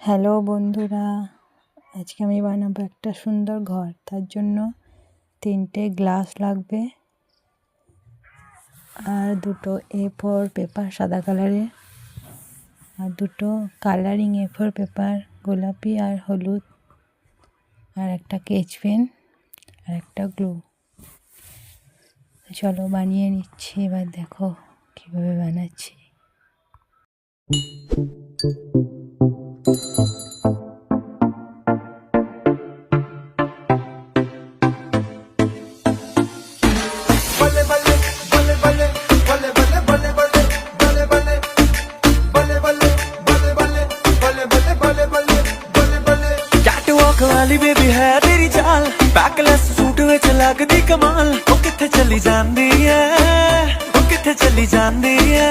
Hello বন্ধুরা, আজকে আমি বানাবো একটা সুন্দর ঘর তার জন্য তিনটে গ্লাস লাগবে আর দুটো এ ফোর পেপার সাদা কালারের আর দুটো কালারিং এ ফোর পেপার গোলাপি আর হলুদ, আর একটা কেচ পেন আর একটা গ্লু চলো বানিয়ে নিচ্ছি, এবার দেখো কীভাবে বানাচ্ছি Thank you. ਕਾਲੀ ਬੇਬੀ ਹੈ ਤੇਰੀ ਚਾਲ ਬੈਕਲੈਸ ਸੂਟ ਵਿੱਚ ਲੱਗਦੀ ਕਮਾਲ ਉਹ ਕਿੱਥੇ ਚਲੀ ਜਾਂਦੀ ਐ ਉਹ ਕਿੱਥੇ ਚਲੀ ਜਾਂਦੀ ਐ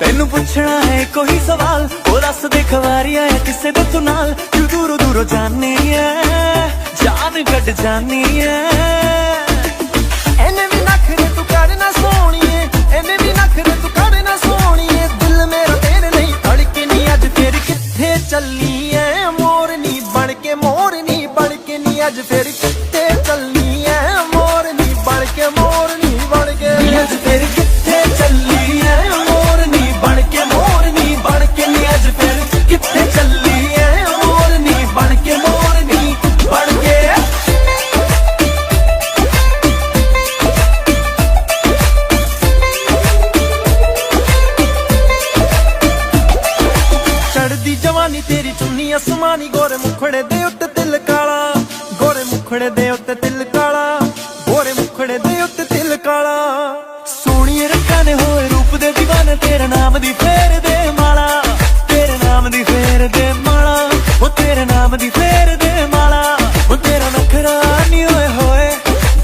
ਤੈਨੂੰ ਪੁੱਛਣਾ ਹੈ ਕੋਈ ਸਵਾਲ ਦੱਸ ਦੇ ਖਵਾਰੀ ਆਇਆ ਕਿਸੇ ਦੇ ਤੂੰ ਨਾਲ। ਤੂੰ ਦੂਰੋਂ ਦੂਰੋਂ ਜਾਣੀ ਐ, ਜਾਨ ਕੱਢ ਜਾਣੀ ਐ। ਐਨੇ ਵੀ ਨਖਰੇ ਤੂੰ ਕਰ ਨਾ ਸੋਣੀਏ ਐਨੇ ਵੀ ਨਖਰੇ ਤੂੰ ਕਰ ਨਾ ਸੋਣੀਏ। ਦਿਲ ਮੇਰਾ ਤੇਰੇ ਨਹੀਂ ਧੜਕੇ ਨਹੀਂ ਅੱਜ ਫੇਰ ਕਿੱਥੇ ਚੱਲੀ ਐ ਮੋਰਨੀ ਬਣ ਕੇ, ਮੋਰਨੀ ਬਣ ਕੇ ਨਹੀਂ ਅੱਜ ਫੇਰ ਤੇਰੀ ਚੁੰਨੀ ਅਸਮਾਨੀ ਗੋਰੇ ਮੁਖੜੇ ਦੇ ਉੱਤੇ ਤਿਲ ਕਾਲਾ। ਗੋਰੇ ਮੁਖੜੇ ਦੇ ਉੱਤੇ ਤਿਲ ਕਾਲਾ। ਗੋਰੇ ਮੁਖੜੇ ਦੇ ਉੱਤੇ ਤਿਲ ਕਾਲਾ। ਸੋਹਣੀਏ ਰੱਖਾਂ ਨੇ ਹੋਏ ਰੂਪ ਦੇ دیਵਾਨੇ ਤੇਰੇ ਨਾਮ ਦੀ ਫੇਰ ਦੇ ਮਾਲਾ। ਤੇਰੇ ਨਾਮ ਦੀ ਫੇਰ ਦੇ ਮਾਲਾ। ਉਹ ਤੇਰੇ ਨਾਮ ਦੀ ਫੇਰ ਦੇ ਮਾਲਾ। ਉਹ ਤੇਰਾ ਨਖਰਾ ਨਹੀਂ ਹੋਏ ਹੋਏ,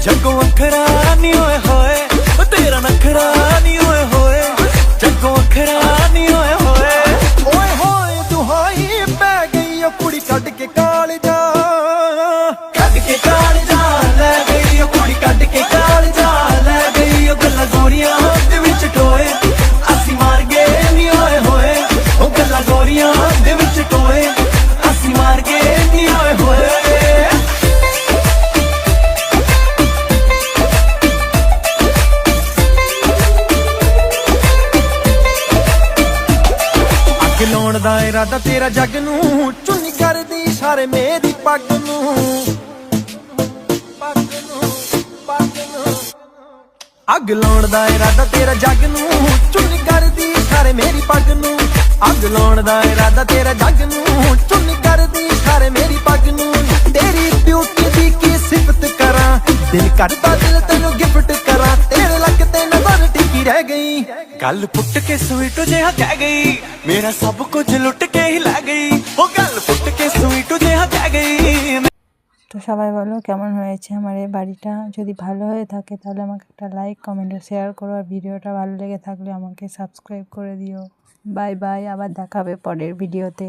ਜੱਗੋਂ ਅੱਖਰਾ ਨਹੀਂ ਹੋਏ ਹੋਏ। ਉਹ ਤੇਰਾ ਨਖਰਾ ਨਹੀਂ ਹੋਏ ਹੋਏ, ਜੱਗੋਂ ਅੱਖਰਾ ਦਾ ਇਰਾਦਾ ਤੇਰਾ ਜੱਗ ਨੂੰ, ਚੁੰਨੀ ਕਰਦੀ ਸਾਰੇ ਮੇਰੀ ਪੱਗ ਨੂੰ। ਪੱਗ ਨੂੰ ਪੱਗ ਨੂੰ ਅੱਗ ਲਾਉਣ ਦਾ ਇਰਾਦਾ ਤੇਰਾ ਜੱਗ ਨੂੰ, ਚੁੰਨੀ ਕਰਦੀ ਸਾਰੇ ਮੇਰੀ ਪੱਗ ਨੂੰ। ਅੱਗ ਲਾਉਣ ਦਾ ਇਰਾਦਾ ਤੇਰਾ ਜੱਗ ਨੂੰ, ਚੁੰਨੀ ਕਰਦੀ ਸਾਰੇ ਮੇਰੀ ਪੱਗ ਨੂੰ। ਗੱਲ ਪੁੱਟ ਕੇ ਸਵੀਟ ਜਿਹਾ ਕਹਿ ਗਈ ਮੇਰਾ ਸਭ ਕੁਝ ਲੁੱਟ ਕੇ ਹੀ ਲੈ ਗਈ ਉਹ ਗੱਲ ਪੁੱਟ ਕੇ ਸਵੀਟ ਜਿਹਾ ਕਹਿ গই তো সবাই বলো কেমন হয়েছে আমার এই বাড়িটা যদি ভালো হয়ে থাকে তাহলে আমাকে একটা লাইক কমেন্ট ও শেয়ার করো আর ভিডিওটা ভালো লেগে থাকলে আমাকে সাবস্ক্রাইব করে দিও বাই বাই আবার দেখাবে পরের ভিডিওতে